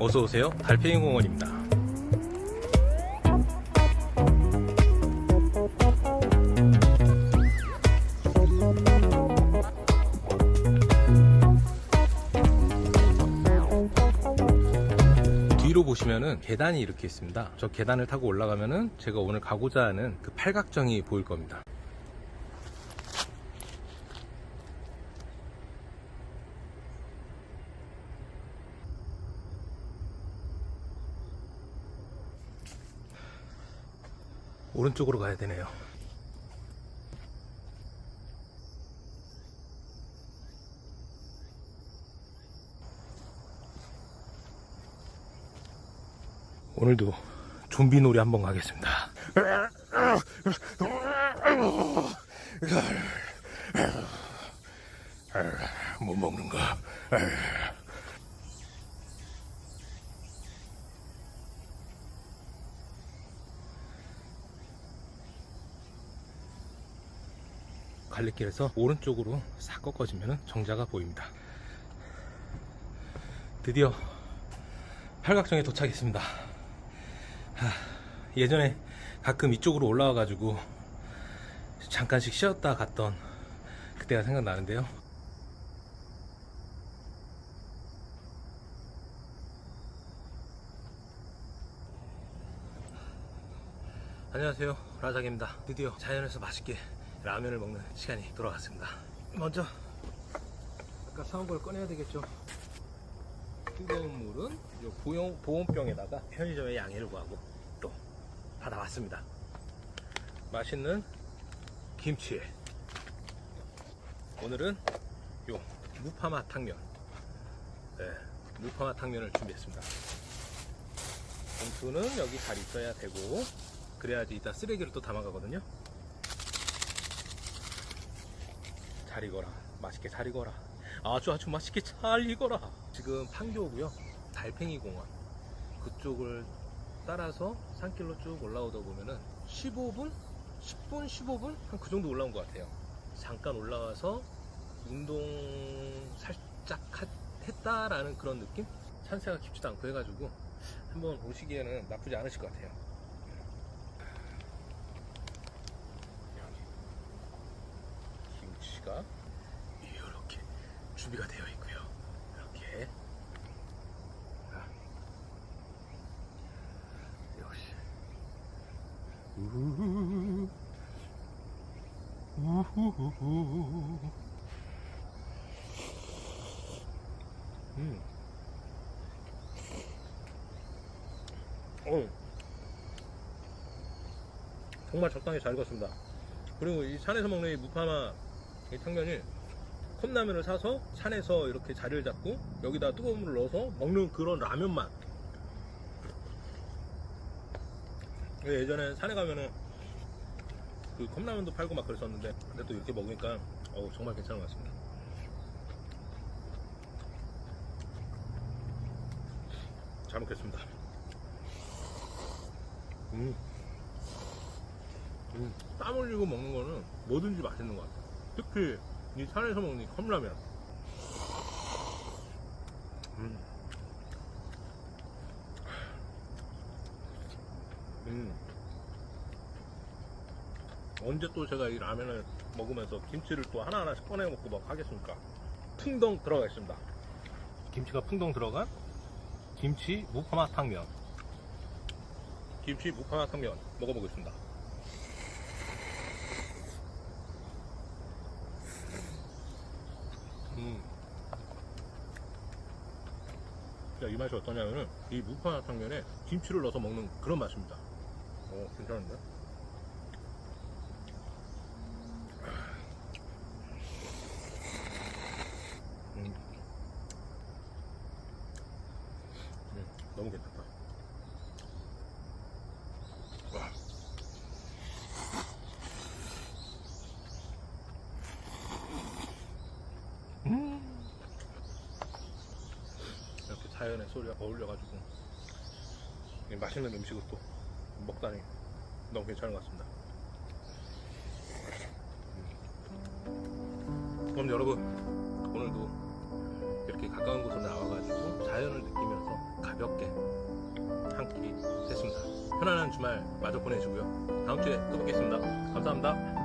어서 오세요. 달팽이 공원입니다. 뒤로 보시면은 계단이 이렇게 있습니다. 저 계단을 타고 올라가면은 제가 오늘 가고자 하는 그 팔각정이 보일 겁니다. 오른쪽으로 가야 되네요. 오늘도 좀비 놀이 한번 가겠습니다. 못 먹는가? 갈래길에서 오른쪽으로 싹 꺾어지면 정자가 보입니다. 드디어 팔각정에 도착했습니다. 하, 예전에 가끔 이쪽으로 올라와 가지고 잠깐씩 쉬었다 갔던 그때가 생각나는데요. 안녕하세요. 라작입니다. 드디어 자연에서 맛있게 라면을 먹는 시간이 돌아왔습니다. 먼저 아까 사온 걸 꺼내야 되겠죠. 뜨거운 물은 요 보온, 보온병에다가 편의점에 양해를 구하고 또 받아왔습니다. 맛있는 김치에 오늘은 요 무파마 탕면 네, 무파마 탕면을 준비했습니다. 봉투는 여기 잘 있어야 되고 그래야지 이따 쓰레기를 또 담아가거든요. 잘 익어라. 맛있게 잘 익어라. 아주 아주 맛있게 잘 익어라. 지금 판교고요. 달팽이 공원 그쪽을 따라서 산길로 쭉 올라오다 보면은 15분, 10분, 15분 한 그 정도 올라온 것 같아요. 잠깐 올라와서 운동 살짝 하- 했다라는 그런 느낌? 산세가 깊지도 않고 해가지고 한번 오시기에는 나쁘지 않으실 것 같아요. 김치가 이렇게 준비가 되어 있고요. 이렇게 아. 역시 우후후. 우후후후. 음. 어. 정말 적당히 잘 익었습니다. 그리고 이 산에서 먹는 이 무파마 이 탕면이 컵라면을 사서 산에서 이렇게 자리를 잡고 여기다 뜨거운 물을 넣어서 먹는 그런 라면 맛. 예전에 산에 가면은 그 컵라면도 팔고 막 그랬었는데 근데 또 이렇게 먹으니까 어우, 정말 괜찮은 것 같습니다. 잘 먹겠습니다. 음. 음, 땀 흘리고 먹는 거는 뭐든지 맛있는 것 같아요. 특히 이 산에서 먹는 이 컵라면. 음. 음. 언제 또 제가 이 라면을 먹으면서 김치를 또 하나하나씩 꺼내 먹고 막 하겠습니까? 풍덩 들어가 있습니다. 김치가 풍덩 들어간 김치 무파마 탕면. 김치 무파마 탕면 먹어보겠습니다. 음. 야, 이 맛이 어떠냐면은 이 무파마 탕면에 김치를 넣어서 먹는 그런 맛입니다. 어, 괜찮은데? 음. 음, 너무 괜찮다. 와. 음. 이렇게 자연의 소리가 어울려가지고 이 맛있는 음식을 또 먹다니 너무 괜찮은 것 같습니다. 음. 그럼 여러분 오늘도 이렇게 가까운 곳으로 나와가지고 자연을 느끼면서 가볍게 한 끼 했습니다. 편안한 주말 마저 보내시고요. 다음 주에 또 뵙겠습니다. 감사합니다.